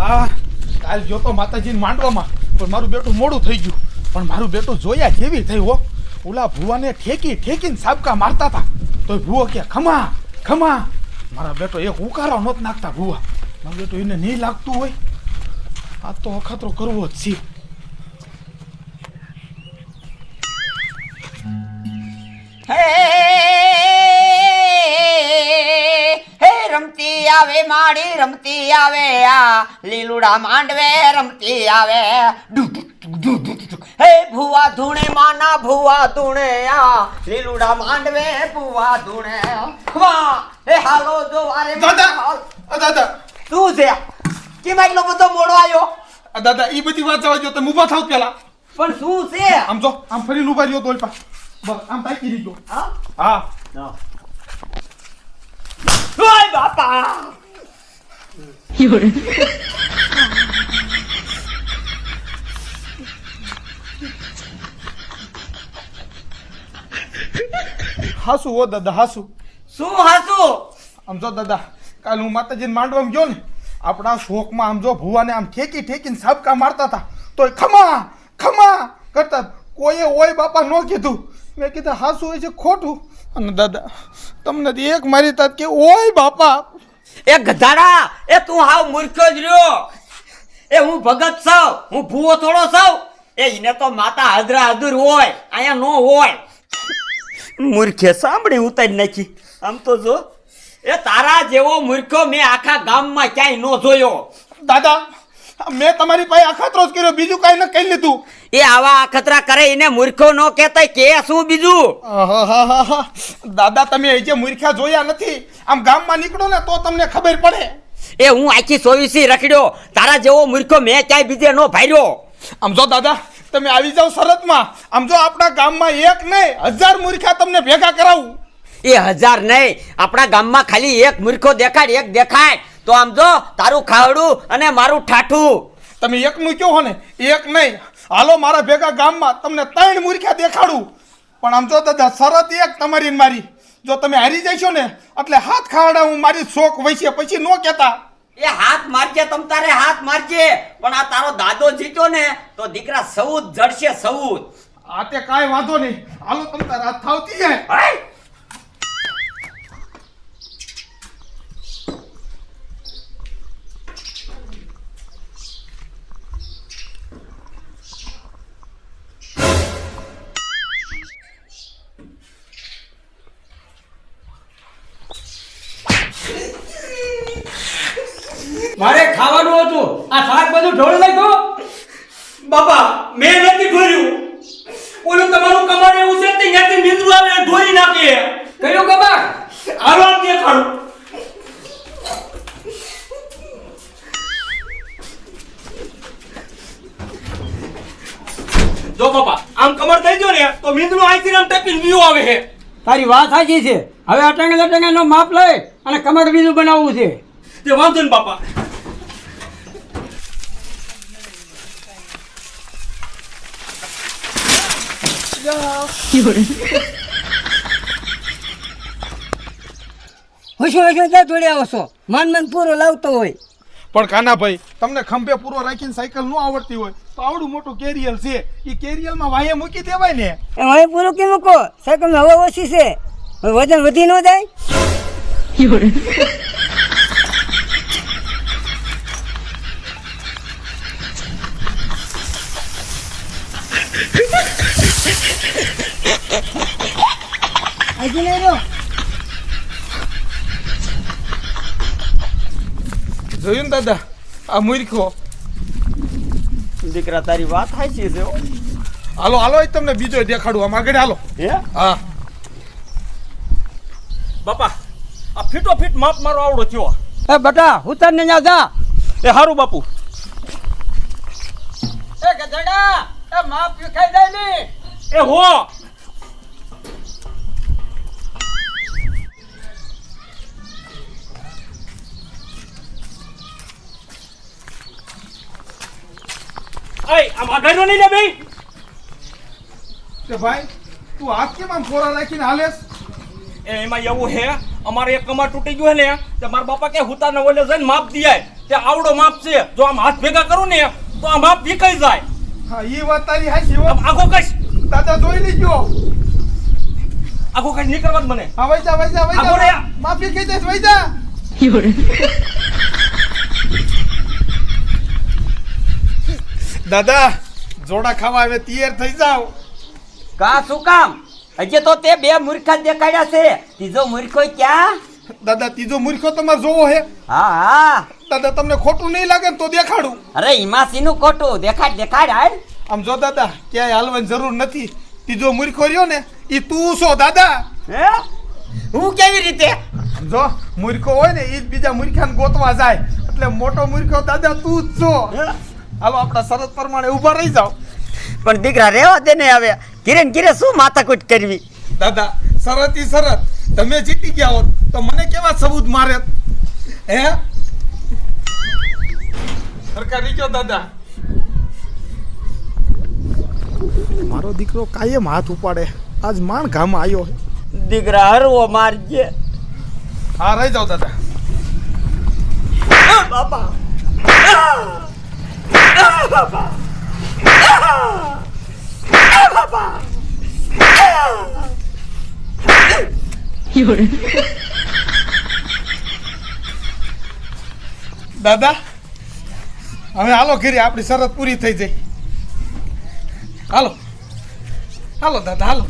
હા, કાલ જોતો માતાજીને માંડવામાં, પણ મારું બેટું મોડું થઈ ગયું. પણ મારું બેટું જોયા જેવી થઈ હો. ઓલા ભુવાને ઠેકી ઠેકીને સાબકા મારતા હતા. તો ભુવો કે, ખમા ખમા. મારા બેટો એક ઉકારો નહોત નાખતા ભુવા. મારું બેટું એને નહીં લાગતું હોય. આ તો અખતરો કરવો જ છે. આવે માડી રમતી આવે આ લીલુડા માંડવે રમતી આવે. હે ભુવા ધૂણે માના ભુવા ધૂણે આ લીલુડા માંડવે ભુવા ધૂણે. વાહ હે હાલો જો વારે દાદા દાદા. શું છે કેમ એટલો તો મોડો આવ્યો? દાદા એ બધી વાત જવા જો તમે ઊભા થાવ પેલા. પણ શું છે? આમ જો આમ ફરી ઊભા રહ્યો તો પા બસ આમ તાકી દીધો. હા? હા. ઓય બાપા હાસુ ઓ દાદા હાસુ. શું હાસુ? આમ જો દાદા કાલ હું માતાજીને માંડવામાં ગયો ને આપણા શોખમાં આમ જો ભુવાને આમ ઠેકી ઠેકીને સાબકા મારતા હતા. તોય ખમા ખમા કરતા કોઈએ ઓય બાપા ન કીધું. મેં કીધું હાસુ હોય છે ખોટું. અને દાદા તમને એક મારી તાત કે ઓય બાપા. એ ગધાડા એ તું હાવ મૂર્ખ જ રહ્યો. એ હું ભગત છું હું ભૂવો થોડો છું એ એને તો માતા હાજરા હાજર હોય અહીંયા નો હોય. મૂર્ખે સાંભળી ઉતારી નાખી. આમ તો જો એ તારા જેવો મૂર્ખો મેં આખા ગામમાં ક્યાંય ન જોયો. દાદા મેં તમારી પાસે અખતરો જ કર્યો બીજું કાંઈ ન કહી લીધું. એ આવા અખતરા કરે એને મૂર્ખો નો કહેતા કે શું બીજું? દાદા તમે એ જે મૂર્ખ્યા જોયા નથી આમ ગામમાં નીકળો ને તો તમને ખબર પડે. એ હું આખી સોવીસી રખડ્યો તારા જેવો મૂર્ખો મેં ક્યાંય બીજે નો ભાર્યો. આમ જો દાદા તમે આવી જાઓ શરતમાં આમ જો આપણા ગામમાં એક નહીં હજાર મૂર્ખા તમને ભેગા કરાવું. એ હજાર નહીં આપણા ગામમાં ખાલી એક મૂર્ખો દેખાડ એક દેખાય. તો આમ જો તારું ખાવડું અને મારું ઠાઠું. તમે એકનું કહો ને એક નહીં. હાલો મારા ભેગા ગામમાં તમને ત્રણ મૂર્ખા દેખાડું. પણ આમ જો દાદા શરત એક તમારી ને મારી. જો તમે હારી જશો ને એટલે હાથ ખાવડા હું મારી શોખ વૈસે પછી નો કહેતા. એ હાથ મારજે તમ તારે હાથ મારજે. પણ આ તારો દાદો જીત્યો ને તો દીકરા સૌદ જડશે સૌદ. આ તે કાંઈ વાંધો નહીં. હાલો તમ તારા હાથ થાવતી જાય. મારે ખાવાનું હતું. આ શાક બધું ઢોળી નાખ્યું. બાપા મેં નથી ઢોર્યું. ઓલું તમારું કમાડ એવું છે તે ત્યાંથી મીંદડું આવે ઢોળી નાખીએ. કયો હાલો આમ દેખાડું જો બાપા આમ કમર થઈ ગયો ને તો મીંદડું અહીંથી આમ ટપીને વ્યૂ આવે છે. તારી વાત સાચી છે. હવે અટંગે અટંગે નો માપ લઈ અને કમર બીજું બનાવવું છે. તે વાંધો ને બાપા. હોશો હોશો ક્યાં જોડે આવો છો? મન મન પૂરો લાવતો હોય. પણ કાનાભાઈ તમને ખંભે પૂરો રાખીને સાયકલ ન આવડતી હોય તો આવડું મોટું કેરિયલ છે. એ કેરિયલમાં વાયે મૂકી દેવાય ને. એ વાયે પૂરું કેમ મૂકો? સાયકલમાં હવા ઓછી છે. વજન વધી ન જાય. હજી લઈ લો. જોયું ને દાદા? આ મૂર્ખો. દીકરા તારી વાત સાચી છે. હાલો હાલો એ તમને બીજો દેખાડું. આમ આગળ હાલો. હે? હા. બાપા આ ફીટો ફીટ માપ મારો આવડો થયો. એ બટા ઉતાર ને ન્યા જા. એ હારું બાપુ. એ ગધડા એ માપ વિખાઈ જાય ને. એ હો અય આમ નો નહીં લે ભાઈ તે ભાઈ તું હાથ કેમ આમ ફોરા રાખીને હાલેસ એ એમાં એવું હે અમારે એક કમર તૂટી ગયું હે ને તે મારા બાપા કે હુતા ને ઓલે જઈને માપ દિયાય. તે આવડો માપ છે. જો આમ હાથ ભેગા કરું ને તો આ માપ વિકાઈ જાય. હા એ વાત તારી હાચી હો. આખો કશ દાદા જોઈ લીજો. આખો કઈ નીકળવા જ મને. હા વૈજા વૈજા આ. વૈજા માફી કહી દઈશ વૈજા દાદા જોડા ખાવા હવે તૈયાર થઈ જાવ કા શું કામ? હજી તો તે બે મૂર્ખા દેખાડ્યા છે. ત્રીજો મૂર્ખો ક્યાં? દાદા ત્રીજો મૂર્ખો તમારે જોવો હે. હા હા. દાદા તમને ખોટું નહીં લાગે ને તો દેખાડું. અરે હિમાસીનું ખોટું. દેખાડ દેખાડ હાલ. આમ જો દાદા ક્યાંય હાલવાની જરૂર નથી. ત્રીજો મૂર્ખો રહ્યો ને એ તું છો દાદા. હે? હું કેવી રીતે? જો મૂર્ખો હોય ને એ બીજા મૂર્ખાને ગોતવા જાય. એટલે મોટો મૂર્ખો દાદા તું જ છો. હાલો આપણા શરત પ્રમાણે ઊભા રહી જાઓ. પણ દીકરા રેવા દે ને હવે. કિરણ ને ઘીરે શું માથાકૂટ કરવી? દાદા શરત ઈ શરત તમે જીતી ગયા હોત તો મને કેવા સબૂત મારે હે? સરકાર રીચો દાદા. મારો દીકરો કાયમ હાથ ઉપાડે. આજ માણ ગામ આવ્યો દીકરા હરવો મારજે. હા રહી જાઓ દાદા. બાપા. દાદા હવે હાલો ઘરે આપણી શરત પૂરી થઈ જાય. હાલો. હાલો દાદા હાલો.